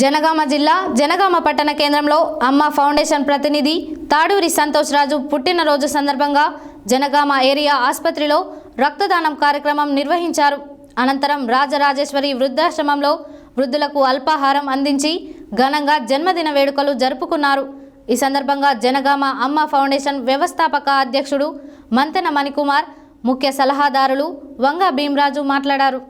జనగామ జిల్లా జనగామ పట్టణ కేంద్రంలో అమ్మ ఫౌండేషన్ ప్రతినిధి తాడూరి సంతోష్ రాజు పుట్టినరోజు సందర్భంగా జనగామ ఏరియా ఆసుపత్రిలో రక్తదానం కార్యక్రమం నిర్వహించారు. అనంతరం రాజరాజేశ్వరి వృద్ధాశ్రమంలో వృద్ధులకు అల్పాహారం అందించి ఘనంగా జన్మదిన వేడుకలు జరుపుకున్నారు. ఈ సందర్భంగా జనగామ అమ్మ ఫౌండేషన్ వ్యవస్థాపక అధ్యక్షుడు మంతెన మణికుమార్ ముఖ్య సలహాదారులు వంగ భీమరాజు మాట్లాడారు.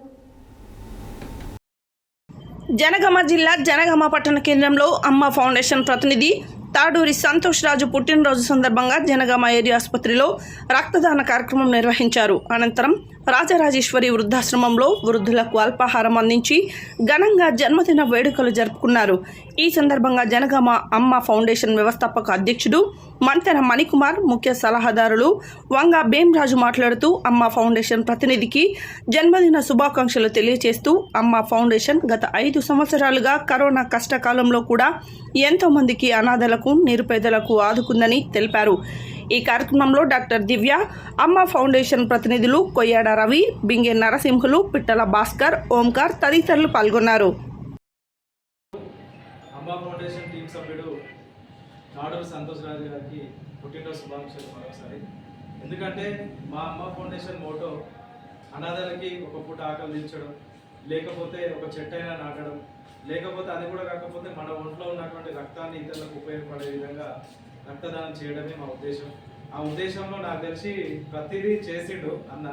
జనగామ జిల్లా జనగామ పట్టణ కేంద్రంలో అమ్మ ఫౌండేషన్ ప్రతినిధి తాడూరి సంతోష్ రాజు పుట్టినరోజు సందర్భంగా జనగామ ఏరియా ఆసుపత్రిలో రక్తదాన కార్యక్రమం నిర్వహించారు. అనంతరం రాజరాజేశ్వరి వృద్ధాశ్రమంలో వృద్ధులకు అల్పాహారం అందించి ఘనంగా జన్మదిన వేడుకలు జరుపుకున్నారు. ఈ సందర్భంగా జనగామ అమ్మ ఫౌండేషన్ వ్యవస్థాపక అధ్యక్షుడు మంతెన మణికుమార్ ముఖ్య సలహాదారులు వంగ భీమరాజు మాట్లాడుతూ అమ్మ ఫౌండేషన్ ప్రతినిధికి జన్మదిన శుభాకాంక్షలు తెలియజేస్తూ అమ్మ ఫౌండేషన్ గత ఐదు సంవత్సరాలుగా కరోనా కష్టకాలంలో కూడా ఎంతోమందికి అనాథలకు నిరుపేదలకు ఆదుకుందని తెలిపారు. ఈ కార్యక్రమంలో డాక్టర్ దివ్య అమ్మ ఫౌండేషన్ ప్రతినిధులు కొయ్యాడ రవి బింగే నరసింహులు పిట్టల భాస్కర్ ఓంకార్ తదితరులు పాల్గొన్నారు. అమ్మ ఫౌండేషన్ టీం సభ్యుడు నాడూరు సంతోష్ రాజు గారికి పుట్టినరోజు శుభాకాంక్షలు మరొకసారి. ఎందుకంటే మా అమ్మ ఫౌండేషన్ మోటో అనాథాలకి ఒక పూట ఆకలి తీర్చడం లేకపోతే ఒక చెట్టు అయినా నాటడం లేకపోతే అది కూడా కాకపోతే మన ఒంట్లో ఉన్నటువంటి రక్తాన్ని ఇతరులకు ఉపయోగపడే విధంగా రక్తదానం చేయడమే మా ఉద్దేశం. ఆ ఉద్దేశంలో నాకు తెలిసి ప్రతిదీ చేసిండు అన్న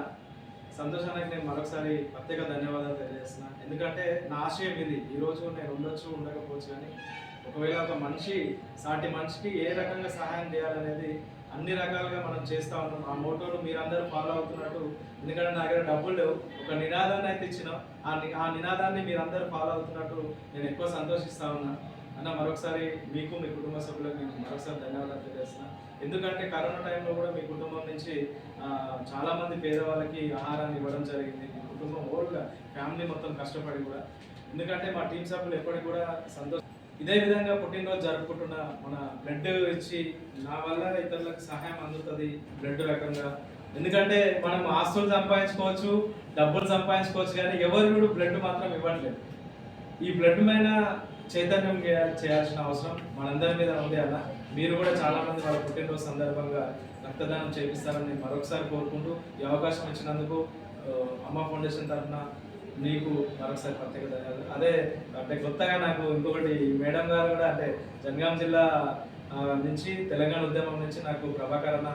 సంతోషానికి నేను మరొకసారి ప్రత్యేక ధన్యవాదాలు తెలియజేస్తున్నా. ఎందుకంటే నా ఆశయం ఇది. ఈరోజు నేను ఉండొచ్చు ఉండకపోవచ్చు కానీ ఒకవేళ ఒక మనిషి సాటి మనిషికి ఏ రకంగా సహాయం చేయాలనేది అన్ని రకాలుగా మనం చేస్తూ ఉన్నాం ఆ మోటోను మీరందరూ ఫాలో అవుతున్నట్టు. ఎందుకంటే నా దగ్గర డబ్బులు లేవు. ఒక నినాదాన్ని అయితే ఇచ్చినాం. ఆ ఆ నినాదాన్ని మీరందరూ ఫాలో అవుతున్నట్టు నేను ఎక్కువ సంతోషిస్తా ఉన్నా. అన్న మరొకసారి మీకు మీ కుటుంబ సభ్యులకు నేను మరొకసారి ధన్యవాదాలు తెలియజేస్తున్నా. ఎందుకంటే కరోనా టైంలో కూడా మీ కుటుంబం నుంచి చాలామంది పేదవాళ్ళకి ఆహారాన్ని ఇవ్వడం జరిగింది. మీ కుటుంబం ఓల్గా ఫ్యామిలీ మొత్తం కష్టపడి కూడా. ఎందుకంటే మా టీం సభ్యులు ఎప్పటికి కూడా సంతోషం ఇదే విధంగా పుట్టినరోజు జరుపుకుంటున్న మన బ్లడ్ ఇచ్చి నా వల్ల ఇతరులకు సహాయం అందుతుంది బ్లడ్ రకంగా. ఎందుకంటే మనం ఆస్తులు సంపాదించుకోవచ్చు డబ్బులు సంపాదించుకోవచ్చు కానీ ఎవరు కూడా బ్లడ్ మాత్రం ఇవ్వట్లేదు. ఈ బ్లడ్ పైన చైతన్యం చేయ- చేయాల్సిన అవసరం మనందరి మీద ఉంది అన్న. మీరు కూడా చాలా మంది వాళ్ళ పుట్టినరోజు సందర్భంగా రక్తదానం చేపిస్తారని మరొకసారి కోరుకుంటూ ఈ అవకాశం ఇచ్చినందుకు అమ్మ ఫౌండేషన్ తరఫున నీకు మరొకసారి ప్రత్యేక ధన్యవాదాలు. అదే అంటే కొత్తగా నాకు ఇంకొకటి మేడం గారు కూడా అంటే జనగాం జిల్లా నుంచి తెలంగాణ ఉద్యమం నుంచి నాకు ప్రభాకర్ అన్న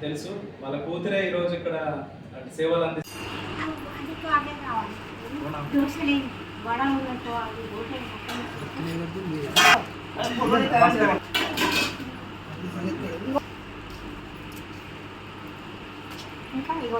తెలుసు. వాళ్ళ కూతురే ఈరోజు ఇక్కడ సేవలు అంది అందుకు అదే కావాలి దోశలు వడ ఉండతో అది హోటల్ ఇంకా ఇగో